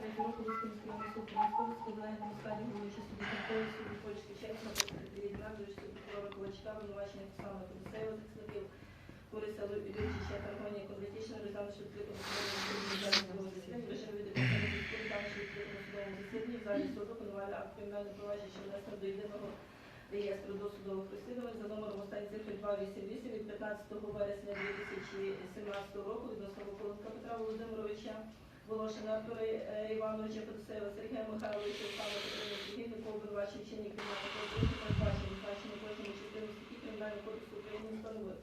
23 року Луцький міський районний складає на складі головуючи суду Кінкової суду Польської Чехії на представителі прокурора Ковальчука, обвинувачених саме Комісеєва захисників Бориса Любіча та Аргонія Конвертічна, розглянувши відкритому судовому засіданні засідання, відповідального зв'язку, відкритому судовому в залі суду конували акт провадження, що внесено до єдиного реєстру досудових розслідувань за номером останньої цифри 288 від 15 вересня 2017 року відносно Вакуленка Петра Володимировича, Волошина Артура е, Івановича Федосеєва, Сергія Михайловича, Павла Петрина Сергійна, по обвинуваченні кримінального правопорушення, передбачення значення кожному частину статті Кримінального кодексу України встановив.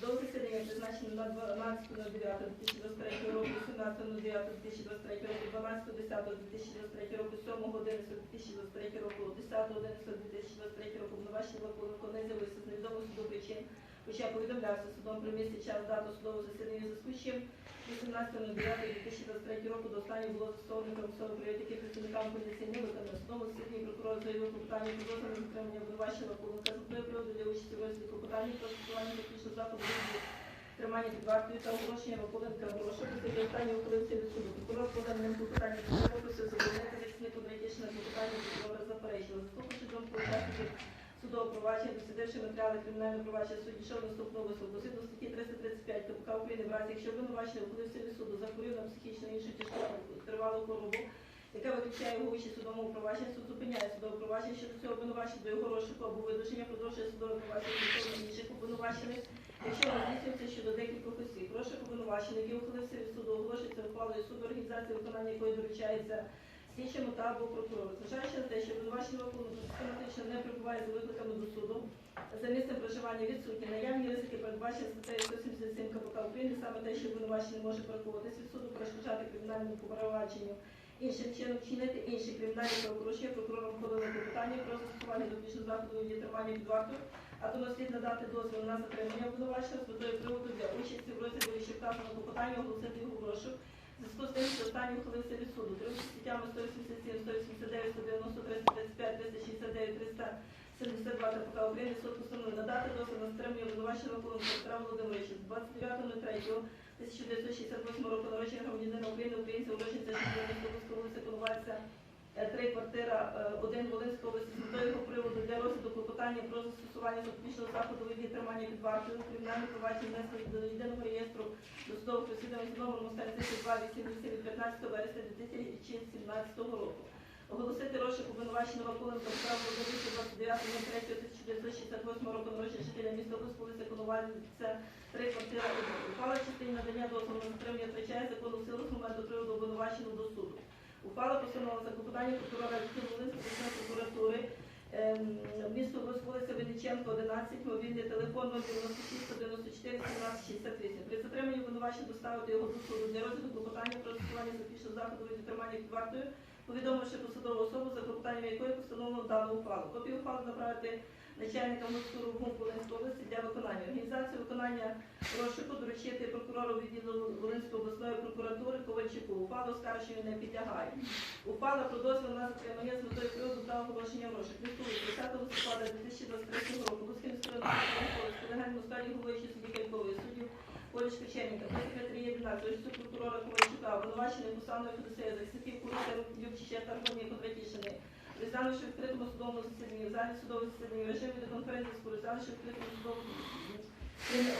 До засідання призначено на 12.09.2023 року, 17.09.2023 року, 12.10.2023 року, 7.11.2023 року, 10.11.2023 року, обвинувачення Вакуленко не з'явився з невідомих причин, хоча повідомлявся судом про місце час дату судового засідання зв'язку з чим 18.09.2023 року до останнього було застосовано привід, який працівникам поліції не виконано. Судовому засіданні прокурор заявив про питання підозри на затримання обвинувачення Вакуленка з приводу для участі в розгляді клопотання про застосування технічного заходу тримання під вартою та оголошення Вакуленка грошей, після останнього ухилився від суду. Прокурор подав ним клопотання просив задовольнити захиснику Драйтішина клопотання прокурора заперечила. Заступивши думку учасників судового провадження, дослідивши матеріали кримінального провадження судді, що наступного висновку. Згідно статті 335 КПК України, в разі, якщо обвинувачений ухилився від суду, захворів на психічну іншу тяжку тривалу хворобу, яка виключає його участь у судовому провадженні, суд зупиняє судове провадження щодо цього обвинувачення до його розшуку або видушення, продовжує судове провадження стосовно інших обвинувачених, якщо здійснюється щодо декількох осіб. Розшук обвинувачений, який ухилився від суду, оголошується ухвалою суду, організація виконання якої доручається слідчому та або прокурору. Зважаючи на те, що обвинувачений Вакуленко систематично не прибуває за викликами до суду, за місцем проживання відсутні, наявні ризики передбачені статтею 177 КПК України, саме те, що обвинувачений може переховуватись від суду, перешкоджати кримінальному провадженню, іншим чином вчинити інші кримінальні правопорушення, прокурором подали питання про застосування допічного заходу виді тримання під вартою, а тому слід надати дозвіл на затримання обвинувачення з метою приводу для участі в розгляді вище вказаного клопотання, оголосити його в зв'язку з тим, що останній ухилився від суду. Керуючи статтями 187, 189, 190, 335, 369, 372 КПК України, суд постановив надати дозвіл на стримання обвинуваченого Колонка Петра Володимировича з 29.03.1968 року народження громадянина України, українця, уродженця що вулиця Коновальця, 3 квартира 1 Волинської області з метою приводу для розгляду клопотання про застосування запобіжного заходу виді тримання під вартою кримінальне провадження внесли до єдиного реєстру досудових розслідувань з номером останньої 288 від 15 вересня 2017 року. Оголосити розшук обвинуваченого Петра Володимировича 29.03.1968 року народження жителя міста Луцьк, вулиця Коновальця, 3 квартира 1. Ухвала надання дозволу на затримання втрачає законну силу з моменту приводу обвинуваченого до суду. Ухвала постановила за клопотання прокурора обласної прокуратури ем, місто вулиця Винниченко, 11, мобільний телефон 096 194 17 68. При затриманні обвинувачення доставити його до суду для розгляду клопотання про застосування запічного заходу від тримання під вартою, повідомивши посадову особу, за клопотанням якої постановлено дану ухвалу. Копію ухвали направити начальникам Луцького РУГУ Волинської області для виконання. Організацію виконання розшуку доручити прокурору відділу Волинської обласної прокуратури Ковальчуку. Ухвала оскарження не підлягає. Ухвала про дозвіл на затримання з метою приводу та оголошення розшук. Відповідь 10 листопада 2023 року Луцьким міськрайонним легальному складі головуючий судді Калькової суддів Олеж Печенка, секретарі 11, суд прокурора Ковальчука, обвинувачений Кусаною Федосея, захисників Куриса Любчича та Аргонії Контратішини, Розглянувши в відкритому судовому засіданні, в залі судового засідання, в режимі відеоконференції з розглянувши відкритому судовому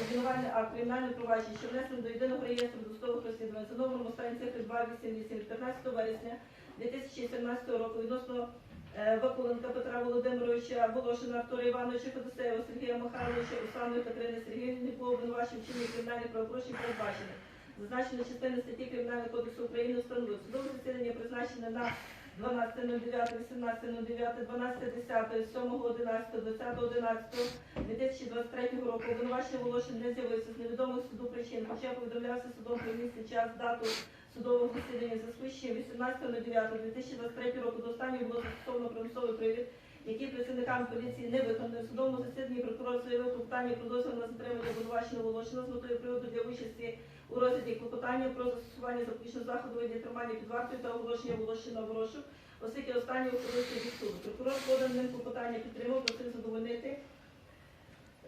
обвинувальний акт кримінального провадження, що внесено до єдиного реєстру досудових розслідувань за номером останньої цифри 288 15 вересня 2017 року відносно е, Вакуленка Петра Володимировича, Волошина Артура Івановича Федосеєва, Сергія Михайловича, Русланої Катерини Сергіївни по обвинуваченню вчинення кримінальних правопорушень передбачених. Зазначена частина статті Кримінального кодексу України встановлює судове засідання призначене на 12.09, 18.09, 12.10, 7.11, 20.11, року обвинувачений Волошин не з'явився з невідомих суду причин, хоча повідомлявся судом про місце, час, дату судового засідання за свищем 18.09.2023 року до останнього було застосовано примусовий привід, який працівникам поліції не виконали. В судовому засіданні прокурор заявив про дозвіл на затримання обвинуваченого Волошина з метою приводу для участі у розгляді клопотання про застосування запобіжного заходу виді тримання під вартою та оголошення Волошина в розшук, оскільки останній ухилився від суду. Прокурор поданим клопотання підтримав, просив задовольнити.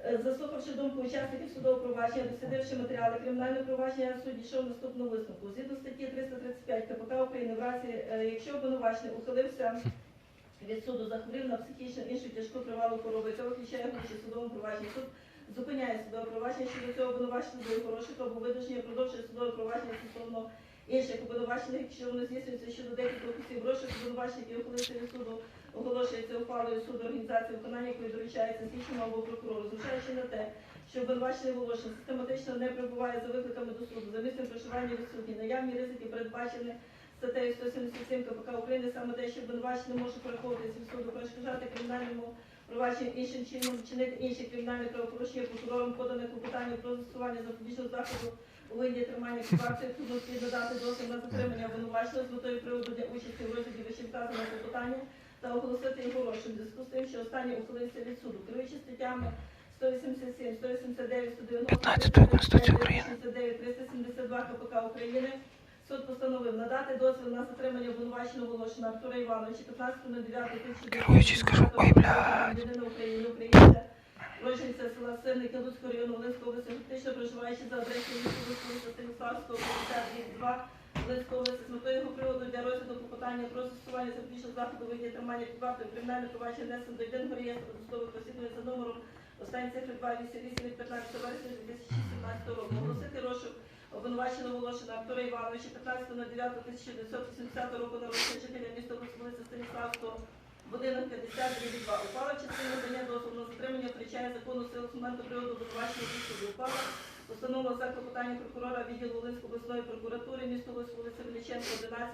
Е, Заслухавши думку учасників судового провадження, дослідивши матеріали кримінального провадження, суд дійшов наступного висновку. Згідно статті 335 КПК України, в разі, е, якщо обвинувачений ухилився від суду, захворів на психічну іншу тяжку тривалу хворобу, яка виключає гроші судовому провадженні, суд зупиняє судове провадження щодо цього обвинувачення до розшуку або видовження продовжує судове провадження стосовно інших обвинувачених, якщо воно здійснюється щодо декількох осіб. Розшук обвинувачених, які ухилився від суду, оголошується ухвалою суду організації виконання, якої доручається слідчому або прокурору, зважаючи на те, що обвинувачений Волошин систематично не прибуває за викликами до суду, за місцем проживання відсутні, наявні ризики передбачені статтею 177 КПК України, саме те, що обвинувачений може переховуватися від суду, перешкоджати кримінальному провадженню іншим чином, вчинити інші кримінальні правопорушення прокурором подане клопотання про застосування запобіжного заходу у виді тримання під вартою, тут необхідно дати дозвіл на затримання обвинуваченого з метою приводу для участі в розгляді вищевказаного клопотання та оголосити його розшук в зв'язку з тим, що останній ухилився від суду. Керуючи статтями 187, 189, 190, 15 Конституції України. 169, 372 КПК України, суд постановив надати дозвіл на затримання обвинуваченого Волошина Артура Івановича 15.09.2019 Керуючий скажу, ой, блядь. громадянина України, українця, Роженця села Сирники Луцького району Волинської області, фактично проживаючи за адресою Луцького Станіславського 52 Волинської області з метою його приводу для розгляду клопотання про застосування запобіжного заходу виді тримання під вартою кримінальне провадження внесено до єдиного реєстру досудових розслідувань за номером останні цифри 288 від 15 вересня 2017 року. Оголосити розшук обвинуваченого Волошина Артура Івановича 15.09.1980 року народження жителя міста Луцька Станіславського Будинок 50 2. Ухвала в частині надання дозволу на затримання втрачає законну силу з моменту приводу обвинувачення суду. Ухвала постанова за клопотання прокурора відділу Волинської обласної прокуратури місто вулиця Величенко, 11,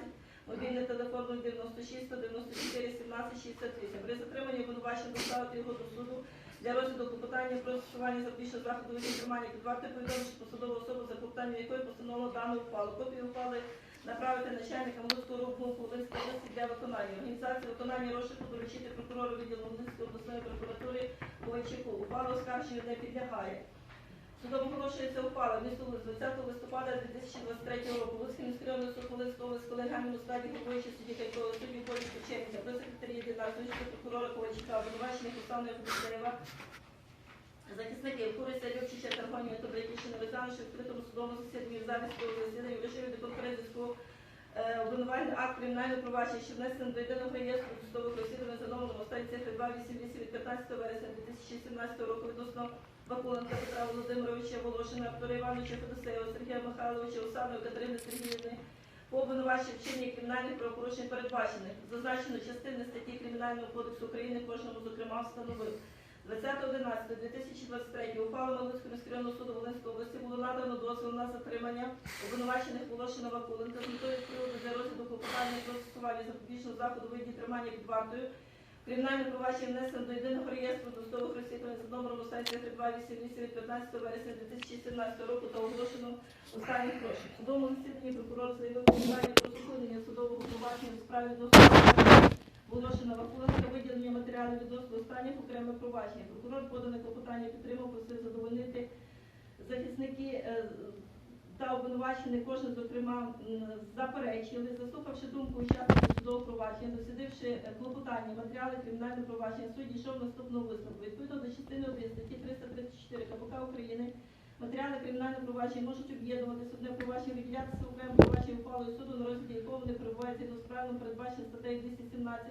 мобільний телефон 096 194 17 68. При затриманні обвинувачення доставити його до суду для розгляду клопотання про застосування запобіжного заходу від тримання під вартою повідомивши посадову особу за клопотанням якої постановила дану ухвалу. Копію ухвали направити начальникам Луцького руху Волинської області для виконання. Організацію виконання розшуку доручити прокурору відділу Волинської обласної прокуратури Ковальчуку. Ухвала оскарження не підлягає. Судом оголошується ухвала Луцьк 20 листопада 2023 року. Луцький міськрайонний суд Волинської області в колегіальному складі головуючи судді Хайкової судді Полі Кученка, до секретарі єдиного прокурора Ковальчука, обвинувачених Оксани Федосеєва, Захисники Куриця Любчича та Бриківщина визнали, що в відкритому судовому засіданні в залі судового засідання в режимі обвинувальний акт кримінального провадження, що внесено до єдиного реєстру судових розслідувань за номером останні цифри 288 від 15 вересня 2017 року відносно Бакуленка Петра Володимировича Волошина, Артура Івановича Федосеєва, Сергія Михайловича, Осадної Катерини Сергіївни, по обвинуваченню вчинення кримінальних правопорушень передбачених. Зазначено частини статті Кримінального кодексу України кожному, зокрема, встановив. 20.11.2023 ухвалою Волинського міськрайонного суду Волинської області було надано дозвіл на затримання обвинувачених Волошина Вакуленка з метою приводу для розгляду клопотання про застосування запобіжного заходу виді тримання під вартою. Кримінальне провадження внесено до єдиного реєстру досудових розслідувань за номером останньої 288 від 15 вересня 2017 року та оголошено останніх грошей. В судовому засіданні прокурор заявив клопотання про зупинення судового провадження у справі досудового Волошина Вакуленка виділення матеріалів відносно останніх окремих проваджень. Прокурор подане клопотання підтримав, просив задовольнити захисники е, та обвинувачений кожен, зокрема, заперечили, заслухавши думку учасників судового провадження, дослідивши е, клопотання, матеріали кримінального провадження, суд дійшов наступного висновку. Відповідно до частини 1 статті 334 КПК України Матеріали кримінального провадження можуть об'єднуватися одне провадження, виділятися окремо провадження ухвалою суду, на розгляді якого вони перебуваються до справно передбачено статтею 217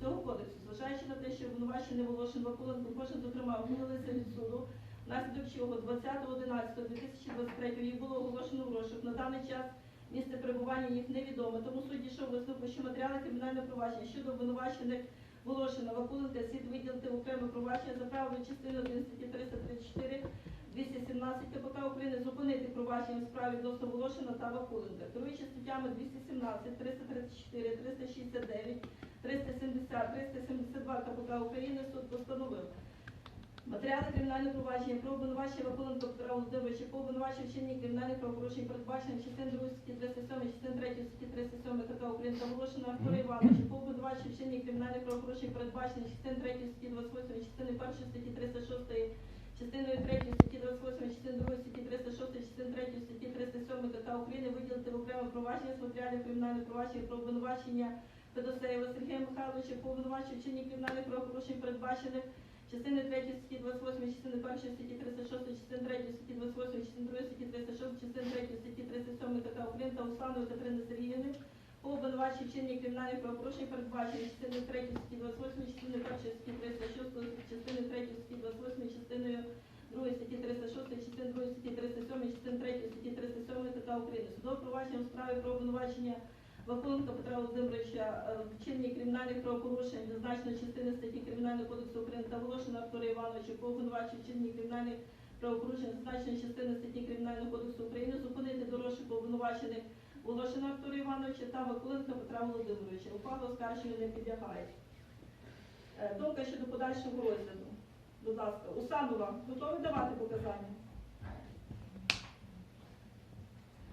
цього кодексу. Зважаючи на те, що обвинувачений Волошин Вакуленко кожен, зокрема, ухилилися від суду, внаслідок чого 20.11.2023 їх було оголошено в розшук. На даний час місце перебування їх невідоме, тому суд дійшов висновку, що матеріали кримінального провадження щодо обвинувачених Волошина Вакуленка слід виділити окреме провадження за правилою частини 1 статті 334 217 КПК України зупинити провадження в справі відносно Волошина та Вакуленка. Керуючи статтями 217, 334, 369, 370, 372 КПК України суд постановив Матеріали кримінального провадження про обвинувачення Вакуленка Петра Володимировича по обвинуваченню вчинення кримінальних правопорушень, передбачених частин 2 статті 37, частин 3 статті 37 КК України та Волошина Артура Івановича по обвинуваченню вчинення кримінальних правопорушень, передбачених частин 3 статті 28, частини 1 статті 306, частиною 3 статті 28, частини 2 статті 306, частин 3 статті 307 КК України виділити в окреме провадження з матеріалів кримінального провадження про обвинувачення Федосеєва Сергія Михайловича по обвинуваченню вчинення кримінальних правопорушень, передбачених Частини 3 статті 28, частини 1 статті 36, частини 3 статті 28, частини 2 статті 36, частини 3 статті 37 КК України та Усланової Катерини Сергіївни по обвинуваченню вчинення кримінальних правопорушень, передбачені частиною 3 статті 28, частиною 1 статті 306, частиною 3 статті 28, частиною 2 статті 306, частиною 2 статті 307, частиною 3 статті 307 ТК України. Судове провадження у справі про обвинувачення Вакуленка Петра Володимировича е, кримінальних правопорушень, зазначено частини статті Кримінального кодексу України та Волошина Артура Івановича по обвинуваченню в кримінальних правопорушень, зазначені частини статті Кримінального кодексу України, зупинити до розшуку обвинувачених Волошина Артура Івановича та Вакуленка Петра Володимировича. Ухвала оскарження не підлягає. Е, Думка щодо подальшого розгляду. Будь ласка, Усанова, готові давати показання?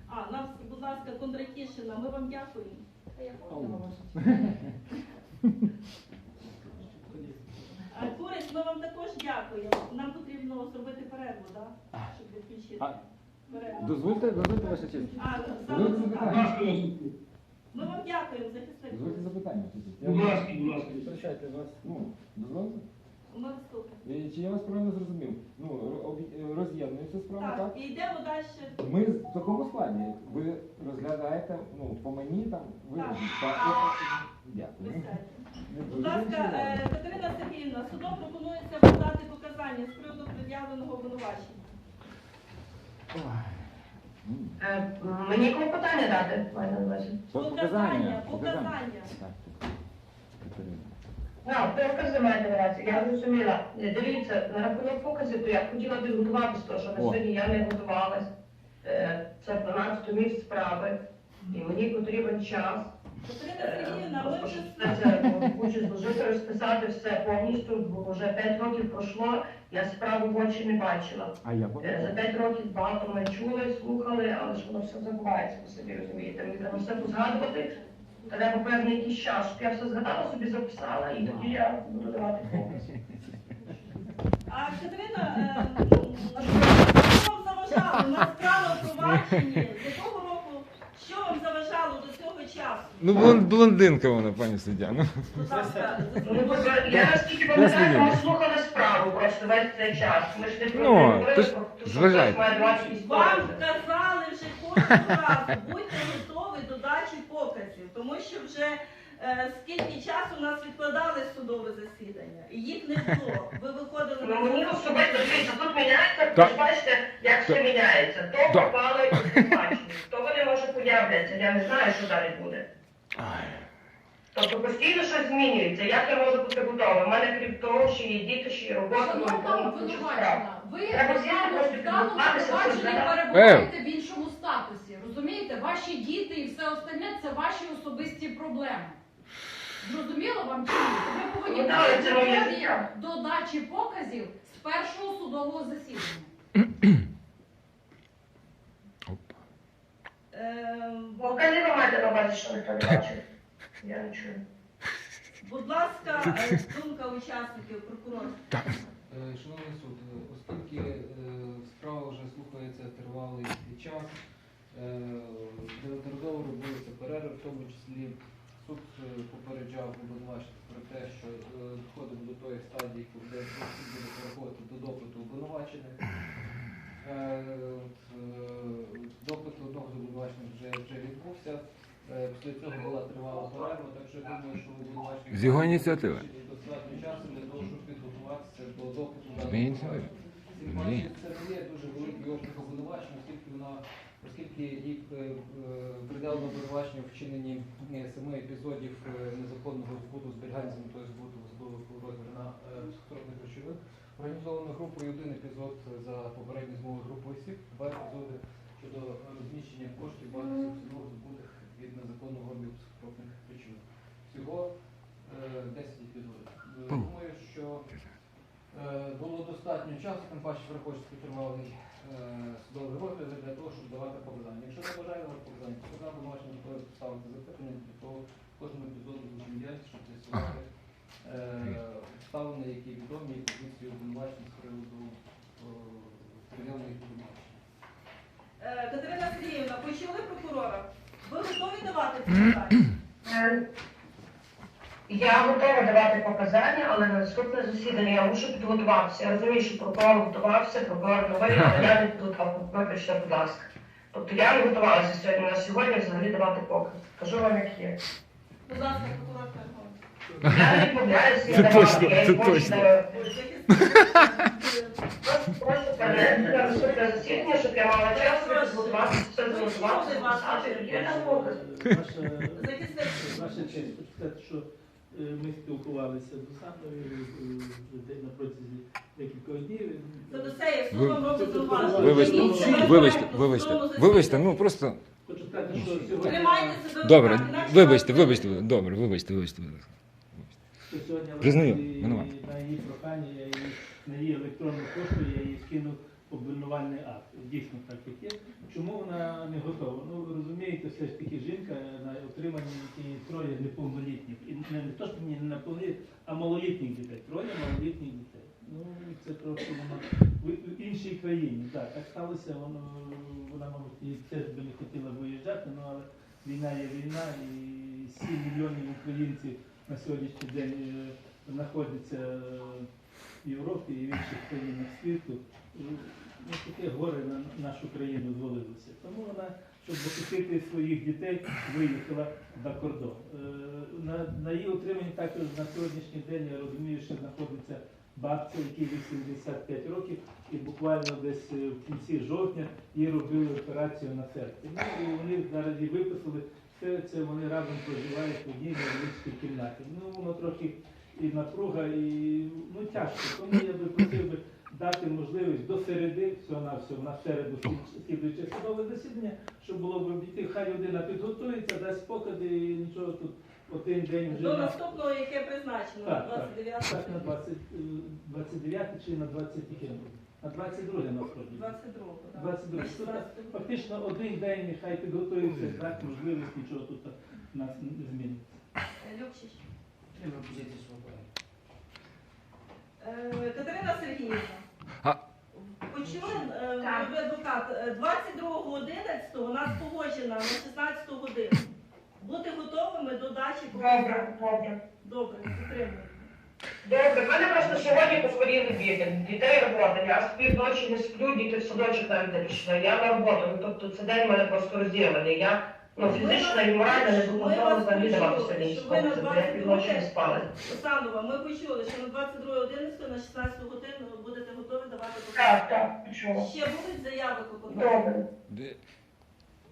А, нам, будь ласка, Кондратішина, ми вам дякуємо. А, Користь, ми вам також дякуємо. Нам потрібно зробити перерву, так? Щоб відключити. А, Перерву. Дозвольте, дозвольте ваша честь. А, Дозвольте саме так. запитання. Ми вам дякуємо, захисник. Дозвольте запитання. Будь ласка, будь ласка. Зустрічайте вас. Ну, дозвольте. Е, Чи я вас правильно зрозумів? Ну, е, роз'єднується справа, Так, так? і йдемо далі. Ми в такому складі. Ви розглядаєте, ну, по мені там, ви... Так. Так, Дякую. Будь ласка, е, Катерина Сергіївна, судом пропонується подати показання з приводу пред'явленого обвинувачення. Мені клопотання дати, маю на увазі. Показання, показання. Так. Ну, покази маєте наразі, я зрозуміла. Е, Дивіться, на рахунок показів, то я б хотіла підготуватися, тому що на О. сьогодні я не готувалась. Е, Це 12 місць справи, і мені потрібен час. Ми Все це хочу зложити, розписати все повністю, бо вже 5 років пройшло, я справу в очі не бачила. А я Е, За пам'ятаю. 5 років багато ми чули, слухали, але ж воно все забувається, ви собі розумієте. Мені треба все позгадувати. Треба певний якийсь час, щоб я все згадала, собі записала, і тоді я буду давати показ. А Катерина, е, що вам заважало? У нас справа в якого року? Що вам заважало до цього часу? Ну, блон- блондинка вона, пані суддя. Ну. Будь ласка, Ну, бо Я наскільки пам'ятаю, ми слухали справу просто весь цей час. Ми ж не про Ну, говорили, то ж про те, що зважайте. хтось має 20 Вам історій. казали вже кожного разу, будьте готові до дачі показів, тому що вже е, скільки часу у нас відкладали судове засідання, і їх не було. Ви виходили Ну, мені на особисто дивіться, тут міняється, ви ж бачите, як все міняється. То Так. пропало і бачимо. То вони може появляться, я не знаю, що далі буде. Тобто постійно щось змінюється. Як я можу бути готова? У мене крім того, що є діти, що є робота, ну, Шановна повно куча справ. ви всі даному- просто в даному підготуватися, провадженні перебуваєте в іншому статусі. Розумієте, ваші діти і все остальне це ваші особисті проблеми. Зрозуміло вам чи ні? Ви повинні життя. до дачі показів з першого судового засідання. Ем, Покази ви маєте на увазі, що ніхто не бачив. Я не чую. Будь ласка, е, думка учасників прокурор. Е, Шановний суд, е, оскільки е, справа вже слухається тривалий час, е, неодноразово робилися перерви, в тому числі суд е, попереджав обвинувачених про те, що е, доходимо до тої стадії, коли суд буде переходити до допиту обвинувачених. Е, Допит одного з обвинувачених вже, вже відбувся. Після цього була тривала перерва, так що я думаю, що обвинувачений З його ініціативи. достатньо часу для того, щоб підготуватися до допиту. Тим паче, це не є дуже великий обсяг обвинувачень, оскільки вона, оскільки їх е, е, приділено обвинувачення в вчиненні е, семи епізодів незаконного збуту зберігання метою збуту розмір на психотропних речовин, організовано групою один епізод за попередньою змовою групи осіб, два епізоди щодо розміщення коштів всього збутих від незаконного обігу психотропних речовин. Всього е, 10 епізодів. Думаю, що було достатньо часу, тим паче враховуючи тривалий е, судовий розгляд для того, щоб давати показання. Якщо не бажає давати показання, то вона обвинувачення готові поставити запитання для того кожному епізоду злочин діяльності, щоб з'ясувати е, обставини, які відомі, і позиції обвинувачення з приводу е, пред'явлених обвинувачень. Е, Катерина Сергіївна, почули прокурора? Ви готові давати показання? Я готова давати показання, але на наступне засідання я мушу підготуватися. Я розумію, що прокурор готувався, прокурор новий, але я не підготував. Вибачте, будь ласка. Тобто я не готувалася сьогодні на сьогодні взагалі давати показ. Кажу вам, як є. Будь ласка, прокурор Я не відмовляюся, Це я точно, давала, я це їй хочу. Просто перенести на наступне засідання, щоб я мала час підготувати, все зготувати, записати, тоді я там показ. Ваша, честь, що ми спілкувалися з Оксаною е, на протязі декількох днів. Вибачте, вибачте, вибачте, вибачте, ну просто. Хочу сказати, що сьогодні, Добре, вибачте, вибачте, добре, вибачте, вибачте. Признаю, винуват. на її прохання, я її, на її електронну пошту я їй скинув обвинувальний акт. Дійсно так як є. Чому вона не готова? Ну ви розумієте, все ж таки жінка на отриманні троє неповнолітніх. І не, не то, що не неповнолітніх, а малолітніх дітей. Троє малолітніх дітей. Ну це трохи вона в, іншій країні. Так, так сталося, воно вона, мабуть, і теж би не хотіла виїжджати, ну але війна є війна, і 7 мільйонів українців на сьогоднішній день е, знаходяться в Європі і в інших країнах світу. Таке горе на нашу країну звалилося. Тому вона, щоб захистити своїх дітей, виїхала за кордон. Е, На, на її утриманні також на сьогоднішній день я розумію, що знаходиться бабця, якій 85 років, і буквально десь е, в кінці жовтня їй робили операцію на серці. Ну і вони зараз її виписали. Все це вони разом проживають в одній невеличкій кімнаті. Ну воно трохи і напруга, і ну тяжко. Тому я би просив би дати можливість до середи, всього на всього на середу слідуюче судове засідання, щоб було б обійти, хай людина підготується, дасть покази і нічого тут один день вже До на, наступного, яке призначено, на Так, так. 29 так, на 20, е, 29 чи на 20 яке? На 22 насправді. 22 так. 22. Тут Фактично один день нехай підготується, так, можливість нічого тут у нас не зміниться. Любчич. Свободи. Е, Катерина Сергіївна. А- Почули, е, Так. ви адвокат, е, 22.11 у нас погоджена на 16 годину. Бути готовими до дачі Добре, добре. Добре, підтримую. Добре, в мене просто сьогодні захворіли діти. Дітей робота. Я спів ночі не сплю, діти в садочок навіть не пішли. Я на роботу. Ну, тобто це день в мене просто розділений. Я ну, фізично і морально не готова взагалі давати сьогодні я півночі не спала. Оксанова, ми почули, що на 22.11 на 16 годину Так, так. Ще будуть заяви клопотання? Добре. Де-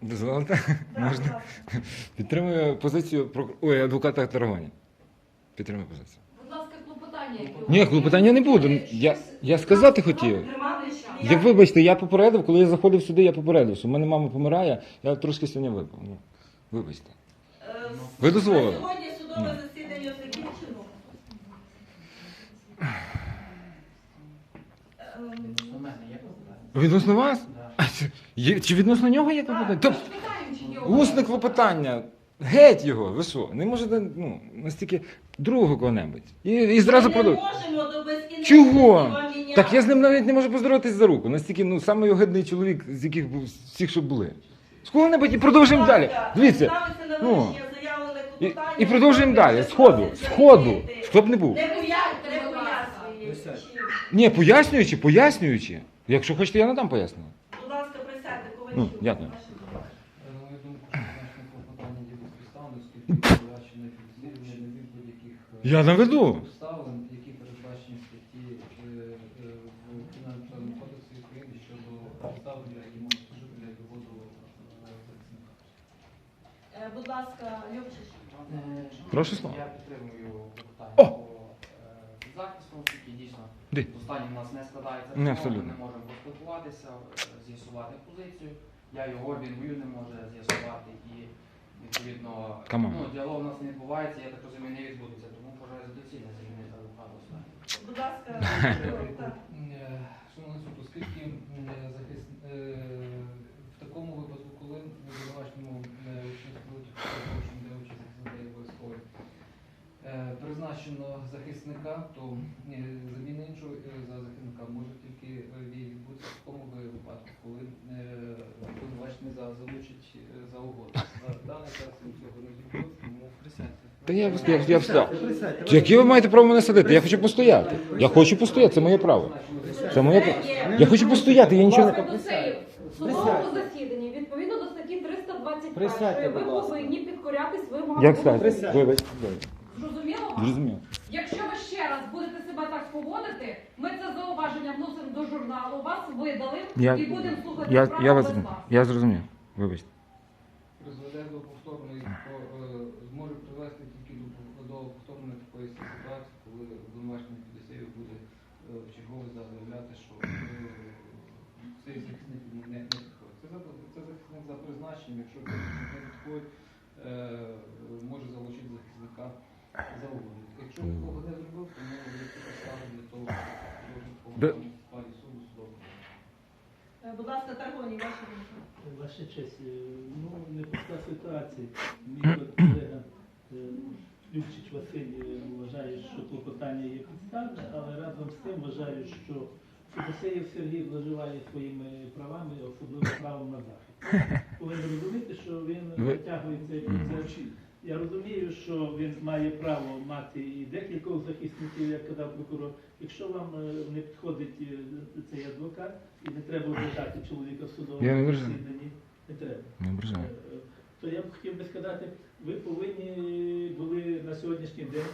Дозволите? Можна? так. Підтримую позицію про ой, адвоката Таргані. Підтримую позицію. Будь ласка, клопотання. які у Ні, вас клопотання не буде. Я, я сказати хотів. Як вибачте, я попередив, коли я заходив сюди, я попередив, що в мене мама помирає, я трошки сьогодні випав. Ну, вибачте. Е, Ви дозволили? На сьогодні судове засідання закінчено. Ем, У мене є клопотання? Відносно вас? Да. А, є- чи відносно нього є клопотання? Тобто, ж чи є у вас. усне клопотання. Геть його, ви що? Не можете ну, настільки другого кого-небудь. І, і зразу Ми не можемо до безкінечності Чого? вам міняти. Так я з ним навіть не можу поздороватись за руку. Настільки ну самий огидний чоловік, з яких був з всіх, що були. З кого-небудь і продовжуємо далі. Дивіться. ставиться на ну, вирішення заявлене І, клопотання. і продовжуємо далі. Вас сходу. Хто б не був. Не пояснює, не Будь Ні, пояснюючи, пояснюючи. Якщо хочете, я надам пояснення. Будь ласка, присядьте, Ну, Ковальчук. дякую. Слова. На мою думку, що значне клопотання є безпідставне, оскільки передбачено підслідування не від будь-яких е, Я наведу. обставин, які передбачені в статті е, е, в Кримінальному кодексі України щодо обставин, які можуть служити для доводу е, захисника. Е, Будь ласка, Любчиш. Прошу слова. Я підтримую клопотання О! по е, захисту, оскільки дійсно Де? останнім у нас не складається Не, абсолютно. ми не можемо поспілкуватися, е, з'ясувати позицію. Я його, він мою не може з'ясувати і відповідно Come on. ну, діалог у нас не відбувається, я так розумію, не відбудеться, тому вважаю за доцільне звільнити адвоката останнє. Будь ласка. Е, Шановний суд, оскільки е, захис- е, в такому випадку, коли в обвинуваченому участь де участь захисника є обов'язковою, е, призначено захисника, то е, заміна іншого е, за захисника може тільки е, відбутися в такому ви- випадку, коли обвинувачений за залучить за угоду. Даний час він цього не зробив, тому присядьте. Та я, я, я встав. Яке ви маєте право мене садити? Я хочу постояти. Я хочу постояти, це моє право. Це моє право. Я хочу постояти, я нічого не. Судовому засіданні, відповідно до статті 321, ви повинні підкорятись вимогам Як скажете? Вибач. Зрозуміло вам? Зрозумів. Якщо ви ще раз будете себе так поводити, ми це зауваження вносимо до журналу, вас видалимо Я, і будемо слухати я, справу я, вас, без вас. я зрозумів. Вибачте. призведе до повторної, по- е, зможе привести тільки до, до повторної такої ситуації, коли обвинувачений підосею буде е, в чергове заявляти, що е, цей захисник йому не, не підходить. Це, за- це захисник за призначенням, якщо цей захисник не підходить, е, може залучити захисника за угоду. Якщо нікого не зробив, то ми великі підстави для того, щоб Де- можна в складі суду судового. Е, Будь ласка, Таргоні, ваша думка. Ваша честь, е, ну непроста ситуація. Мій колега е, Любчич Василь е, вважає, що клопотання є підставне, але разом з тим вважаю, що Федосеєв Сергій зловживає своїми правами, особливо правом на захист. Повинен розуміти, що він Ви- затягує цей процес. Я розумію, що він має право мати і декількох захисників, як казав прокурор. Якщо вам е, не підходить е, цей адвокат і не треба вважати чоловіка в судовому засіданні, не треба. Не. Е, То я б хотів би сказати, ви повинні були на сьогоднішній день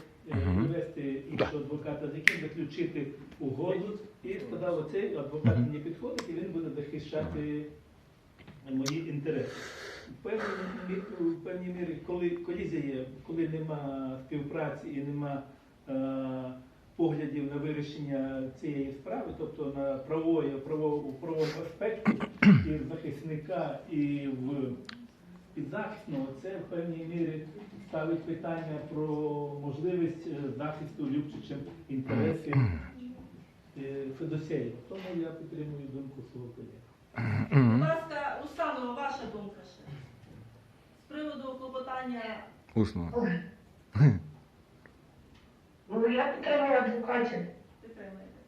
привести іншого адвоката, з яким заключити угоду, і сказав, оцей адвокат мені підходить, і він буде захищати мої інтереси. В певній, мірі, коли колізія є, коли нема співпраці і нема е, поглядів на вирішення цієї справи, тобто на правової, право, у правовому аспекті і захисника, і в підзахисного, це в певній мірі ставить питання про можливість е, захисту Любчичем інтересів е, Федосеєва. Тому я підтримую думку свого колеги. Будь ласка, Русланова, ваша думка ще. Приводу клопотання Усно. Ну я підтримую адвокатів. підтримуєте.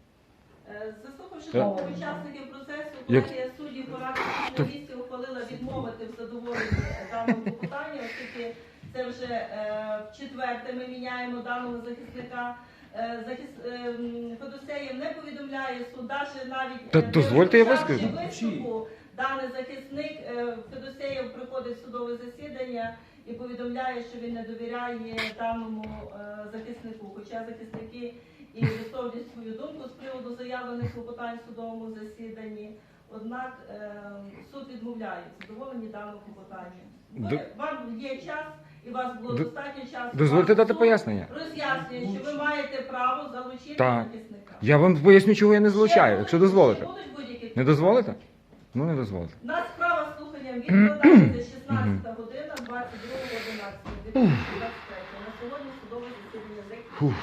Е, Заслухавши Так. думку учасників процесу, Як- колегія суддів поради журналістів ухвалила відмовити в задоволенні даного клопотання, оскільки це вже е, в четверте ми міняємо даного захисника. Е, Захис... е, м, Федосеєв не повідомляє суд, навіть навіть Та е, не дозвольте, я розпочавши вискажу. виступу, даний захисник е, Федосеєв приходить в судове засідання і повідомляє, що він не довіряє даному е, захиснику. Хоча захисники і висловлюють свою думку з приводу заявлених клопотань в судовому засіданні. Однак е, суд відмовляє в задоволенні даного клопотання. Вам є час, і вас було достатньо часу. Дозвольте дати пояснення. Роз'яснює, що ви маєте право залучити захисника. Я вам поясню, чого я не будуть- якщо дозволите. Не дозволите? Ну не дозволите. у нас справа з слуханням відкладається 16 година 22.11.2023. На сьогодні судове засідання закінчено.